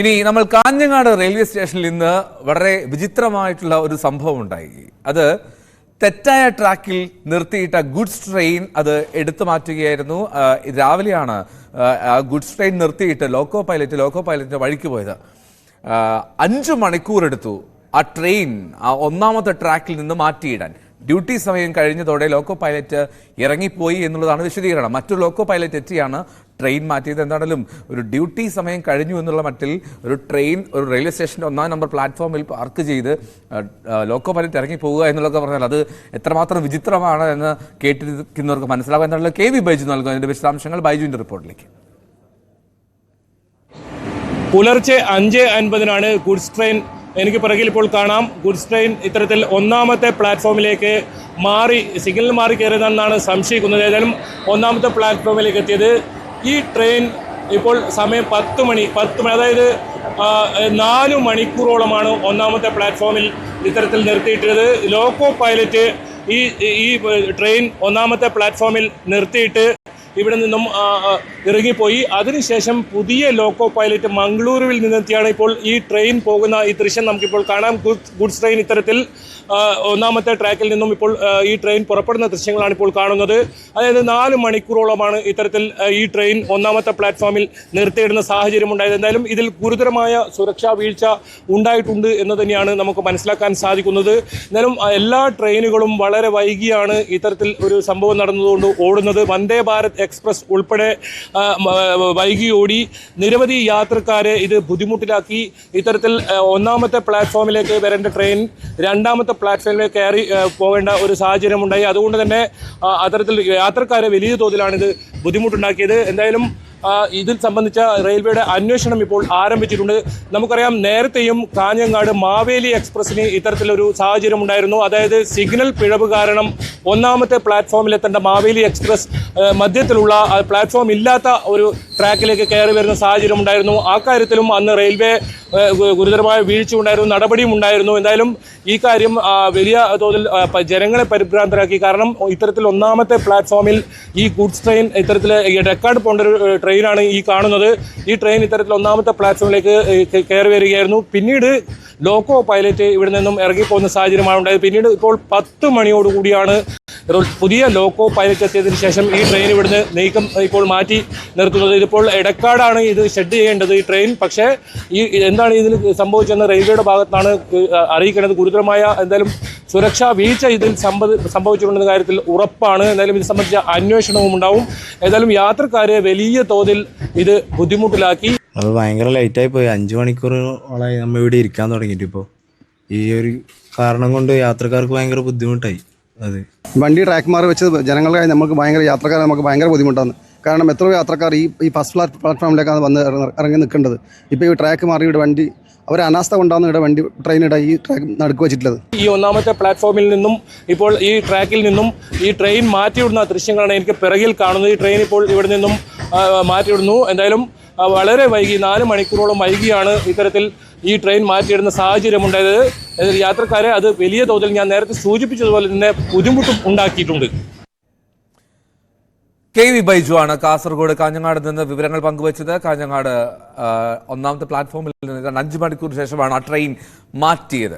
ഇനി നമ്മൾ കാഞ്ഞങ്ങാട് റെയിൽവേ സ്റ്റേഷനിൽ ഇന്ന് വളരെ വിചിത്രമായിട്ടുള്ള ഒരു സംഭവം ഉണ്ടായി. അത് തെറ്റായ ട്രാക്കിൽ നിർത്തിയിട്ട ഗുഡ്സ് ട്രെയിൻ അത് എടുത്തു മാറ്റുകയായിരുന്നു. രാവിലെയാണ് ഗുഡ്സ് ട്രെയിൻ നിർത്തിയിട്ട് ലോക്കോ പൈലറ്റ് ലോക്കോ പൈലറ്റിന്റെ വഴിക്ക് പോയത്. അഞ്ചു മണിക്കൂർ എടുത്തു ആ ട്രെയിൻ ആ ഒന്നാമത്തെ ട്രാക്കിൽ നിന്ന് മാറ്റിയിടാൻ. ഡ്യൂട്ടി സമയം കഴിഞ്ഞതോടെ ലോക്കോ പൈലറ്റ് ഇറങ്ങിപ്പോയി എന്നുള്ളതാണ് വിശദീകരണം. മറ്റു ലോക്കോ പൈലറ്റ് എത്തിയാണ് ട്രെയിൻ മാറ്റിയത് എന്താണെങ്കിലും ഒരു ഡ്യൂട്ടി സമയം കഴിഞ്ഞു എന്നുള്ള മട്ടിൽ ഒരു ട്രെയിൻ ഒരു റെയിൽവേ സ്റ്റേഷന്റെ ഒന്നാം നമ്പർ പ്ലാറ്റ്ഫോമിൽ പാർക്ക് ചെയ്ത് ലോക്കോ പൈലറ്റ് ഇറങ്ങി പോവുക എന്നുള്ളതൊക്കെ പറഞ്ഞാൽ അത് എത്രമാത്രം വിചിത്രമാണ് എന്ന് കേട്ടിരിക്കുന്നവർക്ക് മനസ്സിലാകും എന്നുള്ള കെ വി ബൈജു നൽകും അതിന്റെ വിശദാംശങ്ങൾ ബൈജുവിന്റെ റിപ്പോർട്ടിലേക്ക്. പുലർച്ചെ അഞ്ച് അൻപതിനാണ് ഗുഡ്സ് ട്രെയിൻ എനിക്ക് പിറകിൽ ഇപ്പോൾ കാണാം. ഗുഡ്സ് ട്രെയിൻ ഇത്തരത്തിൽ ഒന്നാമത്തെ പ്ലാറ്റ്ഫോമിലേക്ക് മാറി സിഗ്നൽ മാറി കയറിയതെന്നാണ് സംശയിക്കുന്നത്. ഏതായാലും ഒന്നാമത്തെ പ്ലാറ്റ്ഫോമിലേക്ക് എത്തിയത്. ഈ ട്രെയിൻ ഇപ്പോൾ സമയം പത്ത് മണി പത്ത് മണി അതായത് നാല് മണിക്കൂറോളമാണ് ഒന്നാമത്തെ പ്ലാറ്റ്ഫോമിൽ ഇത്തരത്തിൽ നിർത്തിയിട്ടത് ലോക്കോ പൈലറ്റ് ഈ ഈ ട്രെയിൻ ഒന്നാമത്തെ പ്ലാറ്റ്ഫോമിൽ നിർത്തിയിട്ട് ഇവിടെ നിന്നും ഇറങ്ങിപ്പോയി. അതിനുശേഷം പുതിയ ലോക്കോ പൈലറ്റ് മംഗളൂരുവിൽ നിന്നെത്തിയാണ് ഇപ്പോൾ ഈ ട്രെയിൻ പോകുന്ന ഈ ദൃശ്യം നമുക്കിപ്പോൾ കാണാം. ഗുഡ്സ് ട്രെയിൻ ഇത്തരത്തിൽ ഒന്നാമത്തെ ട്രാക്കിൽ നിന്നും ഇപ്പോൾ ഈ ട്രെയിൻ പുറപ്പെടുന്ന ദൃശ്യങ്ങളാണ് ഇപ്പോൾ കാണുന്നത്. അതായത് നാല് മണിക്കൂറോളമാണ് ഇത്തരത്തിൽ ഈ ട്രെയിൻ ഒന്നാമത്തെ പ്ലാറ്റ്ഫോമിൽ നിർത്തിയിടുന്ന സാഹചര്യം ഉണ്ടായത്. എന്തായാലും ഇതിൽ ഗുരുതരമായ സുരക്ഷാ വീഴ്ച ഉണ്ടായിട്ടുണ്ട് എന്ന് തന്നെയാണ് നമുക്ക് മനസ്സിലാക്കാൻ സാധിക്കുന്നത്. എന്നാലും എല്ലാ ട്രെയിനുകളും വളരെ വൈകിയാണ് ഇത്തരത്തിൽ ഒരു സംഭവം നടന്നതുകൊണ്ട് ഓടുന്നത്. വന്ദേ ഭാരത് എക്സ്പ്രസ് ഉൾപ്പെടെ വൈകി ഓടി നിരവധി യാത്രക്കാരെ ഇത് ബുദ്ധിമുട്ടിലാക്കി. ഇത്തരത്തിൽ ഒന്നാമത്തെ പ്ലാറ്റ്ഫോമിലേക്ക് വരേണ്ട ട്രെയിൻ രണ്ടാമത്തെ പ്ലാറ്റ്ഫോമിലേക്ക് കയറി പോകേണ്ട ഒരു സാഹചര്യം ഉണ്ടായി അതുകൊണ്ട് തന്നെ അത്തരത്തിൽ യാത്രക്കാരെ വലിയ തോതിലാണിത് ബുദ്ധിമുട്ടുണ്ടാക്കിയത്. എന്തായാലും ഇതിൽ സംബന്ധിച്ച റെയിൽവേയുടെ അന്വേഷണം ഇപ്പോൾ ആരംഭിച്ചിട്ടുണ്ട്. നമുക്കറിയാം നേരത്തെയും കാഞ്ഞങ്ങാട് മാവേലി എക്സ്പ്രസിന് ഇത്തരത്തിലൊരു സാഹചര്യം ഉണ്ടായിരുന്നു. അതായത് സിഗ്നൽ പിഴവ് കാരണം ഒന്നാമത്തെ പ്ലാറ്റ്ഫോമിൽ എത്തേണ്ട മാവേലി എക്സ്പ്രസ് മധ്യത്തിലുള്ള പ്ലാറ്റ്ഫോം ഇല്ലാത്ത ഒരു ട്രാക്കിലേക്ക് കയറി വരുന്ന സാഹചര്യം ഉണ്ടായിരുന്നു. ആ കാര്യത്തിലും അന്ന് റെയിൽവേ ഗുരുതരമായ വീഴ്ച ഉണ്ടായിരുന്നു നടപടിയും ഉണ്ടായിരുന്നു. എന്തായാലും ഈ കാര്യം വലിയ തോതിൽ ജനങ്ങളെ പരിഭ്രാന്തരാക്കി. കാരണം ഇത്തരത്തിൽ ഒന്നാമത്തെ പ്ലാറ്റ്ഫോമിൽ ഈ ഗുഡ്സ് ട്രെയിൻ ഇത്തരത്തിൽ ഡെക്കാർഡ് പോണ്ട ഒരു ഏഹ്, ട്രെയിനാണ് ഈ കാണുന്നത്. ഈ ട്രെയിൻ ഇത്തരത്തിൽ ഒന്നാമത്തെ പ്ലാറ്റ്ഫോമിലേക്ക് കയറി വരികയായിരുന്നു. പിന്നീട് ലോക്കോ പൈലറ്റ് ഇവിടെ നിന്നും ഇറങ്ങിപ്പോകുന്ന സാഹചര്യമാണ് ഉണ്ടായത്. പിന്നീട് ഇപ്പോൾ പത്ത് മണിയോടുകൂടിയാണ് പുതിയ ലോക്കോ പൈലറ്റ് എത്തിയതിനു ശേഷം ഈ ട്രെയിൻ ഇവിടുന്ന് നീക്കം ഇപ്പോൾ മാറ്റി നിർത്തുന്നത്. ഇതിപ്പോൾ എടക്കാടാണ് ഇത് ഷെഡ് ചെയ്യേണ്ടത് ഈ ട്രെയിൻ പക്ഷേ ഈ എന്താണ് ഇതിന് സംഭവിച്ചതെന്ന് റെയിൽവേയുടെ ഭാഗത്താണ് അറിയിക്കേണ്ടത്. ഗുരുതരമായ എന്തായാലും സുരക്ഷാ വീഴ്ച ഇതിൽ സംഭവ സംഭവിച്ചിട്ടുണ്ടെന്ന കാര്യത്തിൽ ഉറപ്പാണ്. എന്തായാലും ഇത് സംബന്ധിച്ച അന്വേഷണവും ഉണ്ടാവും. ഏതായാലും യാത്രക്കാരെ വലിയ തോതിൽ ഇത് ബുദ്ധിമുട്ടിലാക്കി. അത് ഭയങ്കര ലൈറ്റായി പോയി അഞ്ച് മണിക്കൂറോളായി നമ്മൾ ഇവിടെ ഇരിക്കാൻ തുടങ്ങിയിട്ട് ഇപ്പോൾ ഈ ഒരു കാരണം കൊണ്ട് യാത്രക്കാർക്ക് ഭയങ്കര ബുദ്ധിമുട്ടായി. അത്. വണ്ടി ട്രാക്ക് മാറി വെച്ച് ജനങ്ങൾക്കായി നമുക്ക് ഭയങ്കര യാത്രക്കാർ നമുക്ക് ഭയങ്കര ബുദ്ധിമുട്ടാണ്. കാരണം എത്ര യാത്രക്കാർ ഈ ഈ ഫസ്റ്റ് ഫ്ലാറ്റ് പ്ലാറ്റ്ഫോമിലേക്കാണ് വന്ന് ഇറങ്ങ- നിൽക്കേണ്ടത്. ഇപ്പോൾ ഈ ട്രാക്ക് മാറി ഇവിടെ വണ്ടി അവർ അനാസ്ഥ കൊണ്ടാണ് ഇവിടെ വണ്ടി ട്രെയിനിടെ ഈ ട്രാക്ക് നടുക്ക് വെച്ചിട്ടുള്ളത്. ഈ ഒന്നാമത്തെ പ്ലാറ്റ്ഫോമിൽ നിന്നും ഇപ്പോൾ ഈ ട്രാക്കിൽ നിന്നും ഈ ട്രെയിൻ മാറ്റിവിടുന്ന ദൃശ്യങ്ങളാണ് എനിക്ക് പിറകിൽ കാണുന്നത്. ഈ ട്രെയിൻ ഇപ്പോൾ ഇവിടെ നിന്നും മാറ്റിവിടുന്നു. എന്തായാലും വളരെ വൈകി നാല് മണിക്കൂറോളം വൈകിയാണ് ഇത്തരത്തിൽ ഈ ട്രെയിൻ മാറ്റിയിടുന്ന സാഹചര്യം ഉണ്ടായത്. ഇതിൽ യാത്രക്കാരെ അത് വലിയ തോതിൽ ഞാൻ നേരത്തെ സൂചിപ്പിച്ചതുപോലെ തന്നെ ബുദ്ധിമുട്ടും ഉണ്ടാക്കിയിട്ടുണ്ട്. കെ വി ബൈജു ആണ് കാസർഗോഡ് കാഞ്ഞങ്ങാട് നിന്ന് വിവരങ്ങൾ പങ്കുവച്ചത്. കാഞ്ഞങ്ങാട് ഒന്നാമത്തെ പ്ലാറ്റ്ഫോമിൽ നിന്ന് അഞ്ച് മണിക്കൂർ ശേഷമാണ് ആ ട്രെയിൻ മാറ്റിയത്.